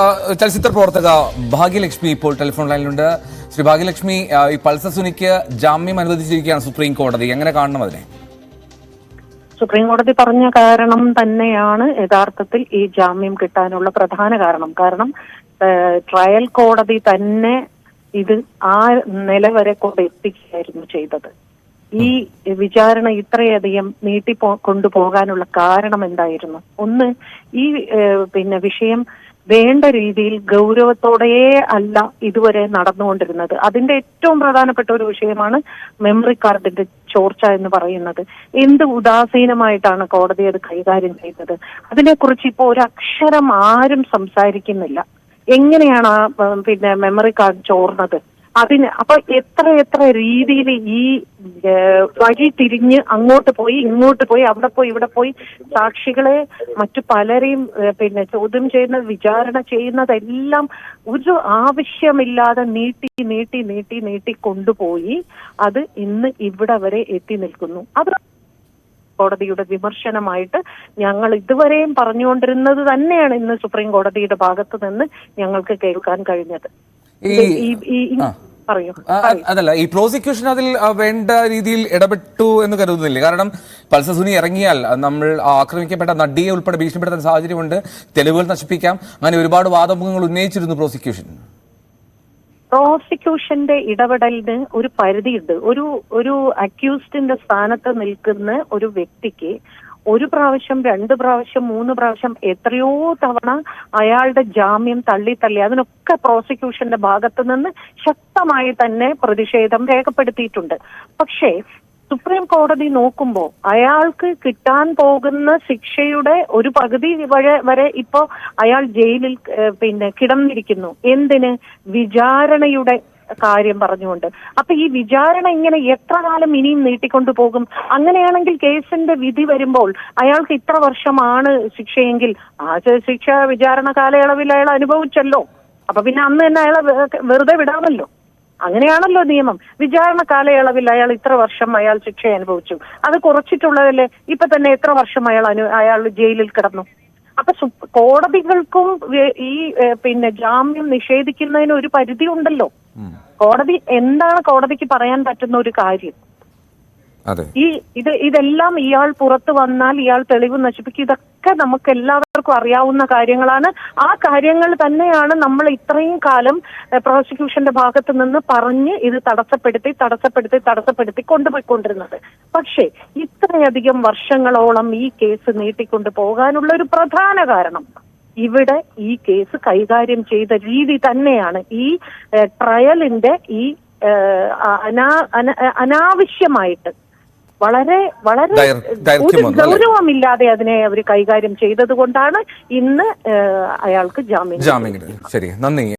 ചലച്ചിത്ര പ്രവർത്തക ഭാഗ്യലക്ഷ്മി ഇപ്പോൾ ടെലിഫോൺ ലൈനിലുണ്ട്. ശ്രീ ഭാഗ്യലക്ഷ്മി ഈ പൾസർ സുനിക്ക് ജാമ്യം അനുവദിച്ചിരിക്കുകയാണ് സുപ്രീം കോടതി. എങ്ങനെ കാണണം അതിനെ? സുപ്രീം കോടതി പറഞ്ഞ കാരണം തന്നെയാണ് യഥാർത്ഥത്തിൽ ഈ ജാമ്യം കിട്ടാനുള്ള പ്രധാന കാരണം. കാരണം ട്രയൽ കോടതി തന്നെ ഇത് ആ നില വരെ കൊണ്ട് എത്തിക്കുകയായിരുന്നു ചെയ്തത്. ഈ വിചാരണ ഇത്രയധികം നീട്ടി കൊണ്ടുപോകാനുള്ള കാരണം എന്തായിരുന്നു? ഒന്ന് ഈ പിന്നെ വിഷയം വേണ്ട രീതിയിൽ ഗൗരവത്തോടെ അല്ല ഇതുവരെ നടന്നുകൊണ്ടിരുന്നത്. അതിന്റെ ഏറ്റവും പ്രധാനപ്പെട്ട ഒരു വിഷയമാണ് മെമ്മറി കാർഡിന്റെ ചോർച്ച എന്ന് പറയുന്നത്. എന്ത് ഉദാസീനമായിട്ടാണ് കോടതി അത് കൈകാര്യം ചെയ്തത് അതിനെക്കുറിച്ച് ഇപ്പോൾ ഒരക്ഷരം ആരും സംസാരിക്കുന്നില്ല. എങ്ങനെയാണ് ആ പിന്നെ മെമ്മറി കാർഡ് ചോർന്നത്? അതിന് അപ്പൊ എത്ര എത്ര രീതിയിൽ ഈ വഴി തിരിഞ്ഞ് അങ്ങോട്ട് പോയി ഇങ്ങോട്ട് പോയി അവിടെ പോയി ഇവിടെ പോയി സാക്ഷികളെ മറ്റു പലരെയും പിന്നെ ചോദ്യം ചെയ്യുന്ന വിചാരണ ചെയ്യുന്നതെല്ലാം ഒരു ആവശ്യമില്ലാതെ നീട്ടി നീട്ടി നീട്ടി നീട്ടി കൊണ്ടുപോയി അത് ഇന്ന് ഇവിടെ വരെ എത്തി നിൽക്കുന്നു അത് കോടതിയുടെ വിമർശനമായിട്ട് ഞങ്ങൾ ഇതുവരെയും പറഞ്ഞുകൊണ്ടിരുന്നത് തന്നെയാണ് ഇന്ന് സുപ്രീം കോടതിയുടെ ഭാഗത്ത് നിന്ന് ഞങ്ങൾക്ക് കേൾക്കാൻ കഴിഞ്ഞത് ഈ. പറയൂ അതല്ല ഈ പ്രോസിക്യൂഷൻ അതിൽ വേണ്ട രീതിയിൽ ഇടപെട്ടു എന്ന് കരുതുന്നില്ല. കാരണം പൾസർ സുനി ഇറങ്ങിയാൽ നമ്മൾ ആക്രമിക്കപ്പെട്ട നടിയെ ഉൾപ്പെടെ ഭീഷണിപ്പെടുത്താൻ സാഹചര്യമുണ്ട്. തെളിവുകൾ നശിപ്പിക്കാം. അങ്ങനെ ഒരുപാട് വാദമുഖങ്ങൾ ഉന്നയിച്ചിരുന്നു പ്രോസിക്യൂഷൻ പ്രോസിക്യൂഷന്റെ ഇടപെടലിന് ഒരു പരിധിയുണ്ട്. ഒരു ഒരു അക്യൂസ്ഡിന്റെ സ്ഥാനത്ത് നിൽക്കുന്ന ഒരു വ്യക്തിക്ക് ഒരു പ്രാവശ്യം രണ്ട് പ്രാവശ്യം മൂന്ന് പ്രാവശ്യം എത്രയോ തവണ അയാളുടെ ജാമ്യം തള്ളി തള്ളി അതിനൊക്കെ പ്രോസിക്യൂഷന്റെ ഭാഗത്ത് നിന്ന് ശക്തമായി തന്നെ പ്രതിഷേധം രേഖപ്പെടുത്തിയിട്ടുണ്ട്. പക്ഷേ സുപ്രീം കോടതി നോക്കുമ്പോൾ അയാൾക്ക് കിട്ടാൻ പോകുന്ന ശിക്ഷയുടെ ഒരു പകുതി വരെ വരെ ഇപ്പോ അയാൾ ജയിലിൽ പിന്നെ കിടന്നിരിക്കുന്നു. എന്തിന്? വിചാരണയുടെ കാര്യം പറഞ്ഞുകൊണ്ട്. അപ്പൊ ഈ വിചാരണ ഇങ്ങനെ എത്ര കാലം ഇനിയും നീട്ടിക്കൊണ്ടു പോകും? അങ്ങനെയാണെങ്കിൽ കേസിന്റെ വിധി വരുമ്പോൾ അയാൾക്ക് ഇത്ര വർഷമാണ് ശിക്ഷയെങ്കിൽ ആ ശിക്ഷ വിചാരണ കാലയളവിൽ അയാൾ അനുഭവിച്ചല്ലോ. അപ്പൊ പിന്നെ അന്ന് തന്നെ അയാളെ വെറുതെ വിടാമല്ലോ. അങ്ങനെയാണല്ലോ നിയമം. വിചാരണ കാലയളവിൽ അയാൾ ഇത്ര വർഷം അയാൾ ശിക്ഷ അനുഭവിച്ചു. അത് കുറച്ചിട്ടുള്ളതല്ലേ? ഇപ്പൊ തന്നെ എത്ര വർഷം അയാൾ അനു അയാൾ ജയിലിൽ കിടന്നു? അപ്പൊ കോടതികൾക്കും ഈ പിന്നെ ജാമ്യം നിഷേധിക്കുന്നതിന് ഒരു പരിധി ഉണ്ടല്ലോ കോടതി എന്താണ് കോടതിക്ക് പറയാൻ പറ്റുന്ന ഒരു കാര്യം? ഈ ഇത് ഇതെല്ലാം ഇയാൾ പുറത്തു വന്നാൽ ഇയാൾ തെളിവ് നശിപ്പിക്കും. ഇതൊക്കെ നമുക്ക് എല്ലാവർക്കും അറിയാവുന്ന കാര്യങ്ങളാണ്. ആ കാര്യങ്ങൾ തന്നെയാണ് നമ്മൾ ഇത്രയും കാലം പ്രോസിക്യൂഷന്റെ ഭാഗത്ത് നിന്ന് പറഞ്ഞ് ഇത് തടസ്സപ്പെടുത്തി തടസ്സപ്പെടുത്തി തടസ്സപ്പെടുത്തി കൊണ്ടുപോയിക്കൊണ്ടിരുന്നത്. പക്ഷേ ഇത്രയധികം വർഷങ്ങളോളം ഈ കേസ് നീട്ടിക്കൊണ്ടു പോകാനുള്ള ഒരു പ്രധാന കാരണം ഇവിടെ ഈ കേസ് കൈകാര്യം ചെയ്ത രീതി തന്നെയാണ്. ഈ ട്രയലിന്റെ ഈ അനാ അനാവശ്യമായിട്ട് വളരെ വളരെ ഒരു ഗൗരവമില്ലാതെ അതിനെ അവർ കൈകാര്യം ചെയ്തത് കൊണ്ടാണ് ഇന്ന് അയാൾക്ക് ജാമ്യം ജാമ്യം ശരി നന്ദി.